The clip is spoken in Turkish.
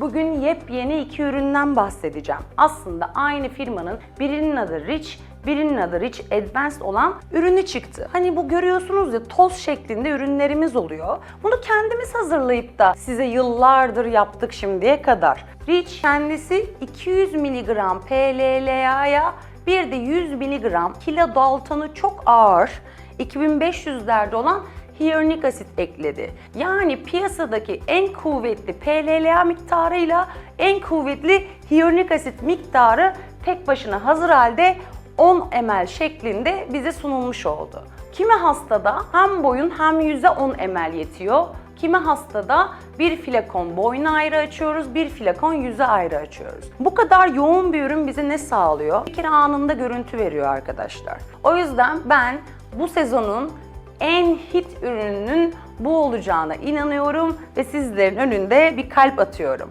Bugün yepyeni iki üründen bahsedeceğim. Aslında aynı firmanın birinin adı Rich, birinin adı Rich Advanced olan ürünü çıktı. Hani bu görüyorsunuz ya toz şeklinde ürünlerimiz oluyor. Bunu kendimiz hazırlayıp da size yıllardır yaptık şimdiye kadar. Rich kendisi 200 mg PLLA'ya bir de 100 mg kilo daltonu çok ağır 2500'lerde olan hyaluronik asit ekledi. Yani piyasadaki en kuvvetli PLLA miktarıyla en kuvvetli hyaluronik asit miktarı tek başına hazır halde 10 ml şeklinde bize sunulmuş oldu. Kimi hastada hem boyun hem yüze 10 ml yetiyor. Kimi hastada bir flakon boyuna ayrı açıyoruz, bir flakon yüze ayrı açıyoruz. Bu kadar yoğun bir ürün bize ne sağlıyor? Bir anında görüntü veriyor arkadaşlar. O yüzden ben bu sezonun en hit ürününün bu olacağına inanıyorum ve sizlerin önünde bir kalp atıyorum.